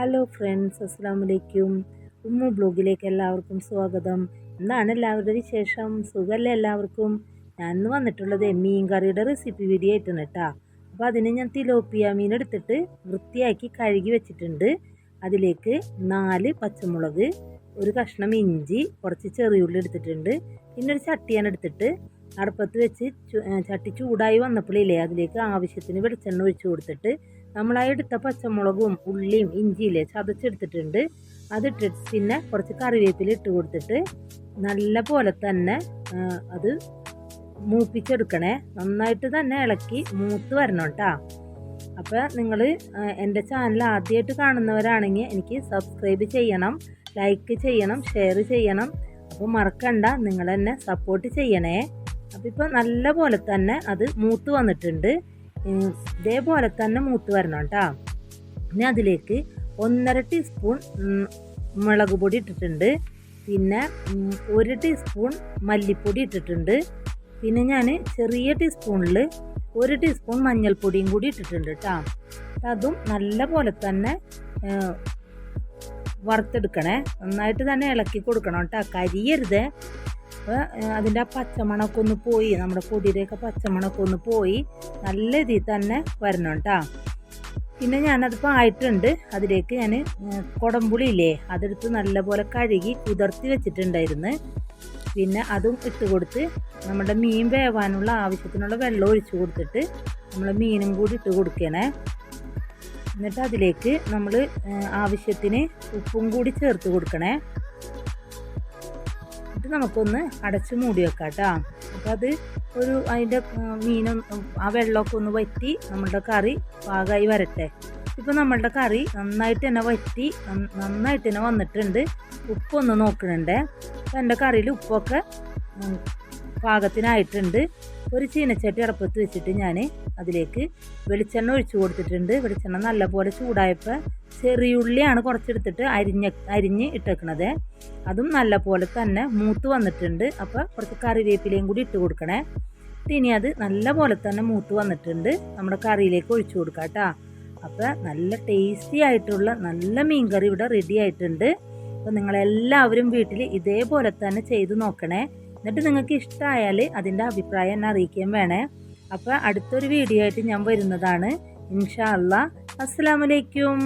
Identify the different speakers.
Speaker 1: Hello friends അസ്സാം വലൈക്കും Umm ബ്ലോഗിലേക്ക് എല്ലാവർക്കും സ്വാഗതം. എന്താണ് എല്ലാവരുടെ വിശേഷം? സുഖമല്ലേ എല്ലാവർക്കും? ഞാൻ ഇന്ന് വന്നിട്ടുള്ളത് മീൻ കറിയുടെ റെസിപ്പി വീഡിയോ ആയിട്ടാണ് കേട്ടോ അപ്പോൾ അതിന് ഞാൻ തിലോപ്പിയ മീൻ എടുത്തിട്ട് വൃത്തിയാക്കി കഴുകി വെച്ചിട്ടുണ്ട്. അതിലേക്ക് നാല് പച്ചമുളക് ഒരു കഷ്ണം ഇഞ്ചി കുറച്ച് ചെറിയുള്ളി എടുത്തിട്ടുണ്ട്. പിന്നെ ഒരു ചട്ടിയാണ് എടുത്തിട്ട് അടുപ്പത്ത് വെച്ച് ചട്ടി ചൂടായി വന്നപ്പോഴില്ലേ അതിലേക്ക് ആവശ്യത്തിന് വെളിച്ചെണ്ണ ഒഴിച്ചു കൊടുത്തിട്ട് നമ്മൾ ആ എടുത്ത പച്ചമുളകും ഉള്ളിയും ഇഞ്ചിയിൽ ചതച്ചെടുത്തിട്ടുണ്ട്. അതിട്ടിട്ട് പിന്നെ കുറച്ച് കറിവേപ്പില ഇട്ട് കൊടുത്തിട്ട് നല്ല പോലെ തന്നെ അത് മൂപ്പിച്ചെടുക്കണേ. നന്നായിട്ട് തന്നെ ഇളക്കി മൂത്ത് വരണം കേട്ടോ അപ്പോൾ നിങ്ങൾ എന്റെ ചാനൽ ആദ്യമായിട്ട് കാണുന്നവരാണെങ്കിൽ എനിക്ക് സബ്സ്ക്രൈബ് ചെയ്യണം ലൈക്ക് ചെയ്യണം ഷെയർ ചെയ്യണം. അപ്പോൾ മറക്കണ്ട നിങ്ങൾ എന്നെ സപ്പോർട്ട് ചെയ്യണേ. അപ്പോൾ ഇപ്പോൾ നല്ല പോലെ തന്നെ അത് മൂത്ത് വന്നിട്ടുണ്ട്. ഇതേപോലെ തന്നെ മൂത്ത് വരണം കേട്ടോ. പിന്നെ അതിലേക്ക് ഒന്നര ടീസ്പൂൺ മുളക് പൊടി ഇട്ടിട്ടുണ്ട്. പിന്നെ ഒരു ടീസ്പൂൺ മല്ലിപ്പൊടി ഇട്ടിട്ടുണ്ട്. പിന്നെ ഞാൻ ചെറിയ ടീസ്പൂണിൽ ഒരു ടീസ്പൂൺ മഞ്ഞൾപ്പൊടിയും കൂടി ഇട്ടിട്ടുണ്ട് കേട്ടോ. അതും നല്ല പോലെ തന്നെ വറുത്തെടുക്കണേ. നന്നായിട്ട് തന്നെ ഇളക്കി കൊടുക്കണം കേട്ടോ. കരിയരുത്. അപ്പോൾ അതിന്റെ ആ പച്ചമണമൊക്കെ ഒന്ന് പോയി നമ്മുടെ പൊടിയുടെയൊക്കെ പച്ചമണമൊക്കെ ഒന്ന് പോയി നല്ല രീതിയിൽ തന്നെ വരണം കേട്ടോ പിന്നെ ഞാനതിപ്പോൾ ആയിട്ടുണ്ട് അതിലേക്ക് ഞാൻ കുടംപുളി ഇല്ലേ അതെടുത്ത് നല്ലപോലെ കഴുകി കുതിർത്തി വെച്ചിട്ടുണ്ടായിരുന്നു. പിന്നെ അതും ഇട്ട് കൊടുത്ത് നമ്മുടെ മീൻ വേവാനുള്ള ആവശ്യത്തിനുള്ള വെള്ളം ഒഴിച്ചു കൊടുത്തിട്ട് നമ്മൾ മീനും കൂടി ഇട്ട് കൊടുക്കണേ. എന്നിട്ട് അതിലേക്ക് നമ്മൾ ആവശ്യത്തിന് ഉപ്പും കൂടി ചേർത്ത് കൊടുക്കണേ. എന്നിട്ട് നമുക്കൊന്ന് അടച്ച് മൂടി വെക്കാം കേട്ടോ അപ്പോൾ അത് ഒരു അതിന്റെ മീനും ആ വെള്ളമൊക്കെ ഒന്ന് വറ്റി നമ്മളുടെ കറി പാകമായി വരട്ടെ. ഇപ്പോൾ നമ്മളുടെ കറി നന്നായിട്ട് തന്നെ വറ്റി നന്ന- നന്നായിട്ട് തന്നെ വന്നിട്ടുണ്ട്. ഉപ്പൊന്ന് നോക്കുന്നുണ്ട് അപ്പോൾ എന്റെ കറിയിൽ ഉപ്പൊക്കെ പാകത്തിനായിട്ടുണ്ട്. ഒരു ചീനച്ചട്ടി അടപ്പത്ത് വെച്ചിട്ട് ഞാൻ അതിലേക്ക് വെളിച്ചെണ്ണ ഒഴിച്ചു കൊടുത്തിട്ടുണ്ട്. വെളിച്ചെണ്ണ നല്ലപോലെ ചൂടായപ്പോൾ ചെറിയുള്ളിയാണ് കുറച്ചെടുത്തിട്ട് അരിഞ്ഞ അരിഞ്ഞ് ഇട്ടേക്കണത്. അതും നല്ലപോലെ തന്നെ മൂത്ത് വന്നിട്ടുണ്ട്. അപ്പോൾ കുറച്ച് കറിവേപ്പിലയും കൂടി ഇട്ട് കൊടുക്കണേ. ഇനി അത് നല്ലപോലെ തന്നെ മൂത്ത് വന്നിട്ടുണ്ട്. നമ്മുടെ കറിയിലേക്ക് ഒഴിച്ചു കൊടുക്കാം കേട്ടോ അപ്പോൾ നല്ല ടേസ്റ്റി ആയിട്ടുള്ള നല്ല മീൻ കറി ഇവിടെ റെഡി ആയിട്ടുണ്ട്. അപ്പോൾ നിങ്ങളെല്ലാവരും വീട്ടിൽ ഇതേപോലെ തന്നെ ചെയ്ത് നോക്കണേ. എന്നിട്ട് നിങ്ങൾക്ക് ഇഷ്ടമായാൽ അതിന്റെ അഭിപ്രായം എന്നെ അറിയിക്കുകയും വേണേ. അപ്പോൾ അടുത്തൊരു വീഡിയോ ആയിട്ട് ഞാൻ വരുന്നതാണ്. ഇൻഷാ അല്ലാ അസ്സലാമലൈക്കും